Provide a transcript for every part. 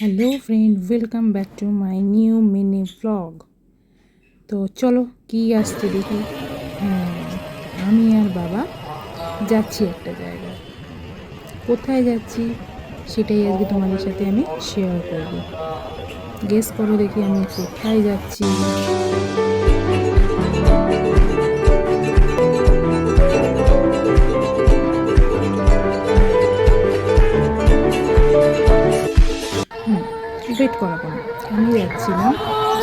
Hello friend welcome back to my new mini blog তো চলো, কি আসছে দেখি। হ্যাঁ আমি আর বাবা যাচ্ছি একটা জায়গায়। কোথায় যাচ্ছি সেটাই আজকে তোমাদের সাথে আমি শেয়ার করব। গেস করো দেখি আমি কোথায় যাচ্ছি। ওয়েট করা কোনো আমি যাচ্ছিলাম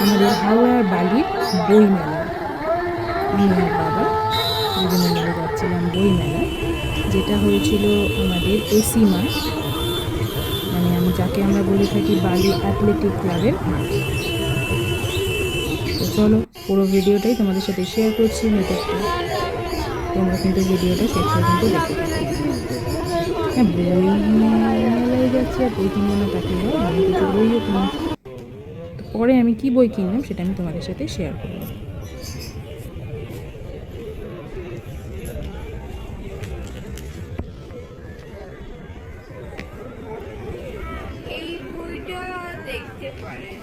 আমাদের হাওড়ার বালির বই মেলা আমি আর বাবা দুজনে মিলে যাচ্ছিলাম বই মেলা যেটা হয়েছিল আমাদের এসি মাঠ। মানে আমি যাকে আমরা বলে থাকি বালি অ্যাথলেটিক ক্লাবের তো চলো, পুরো ভিডিওটাই তোমাদের সাথে শেয়ার করছি একটু তোমরা কিন্তু ভিডিওটা শেষ পর্যন্ত দেখতে থাকো। হ্যাঁ বই যাচ্ছি আর বই আমি কিছু বইও কিনি পরে আমি কি বই কিনলাম সেটা আমি তোমাদের সাথে শেয়ার করব। দেখতে পারেন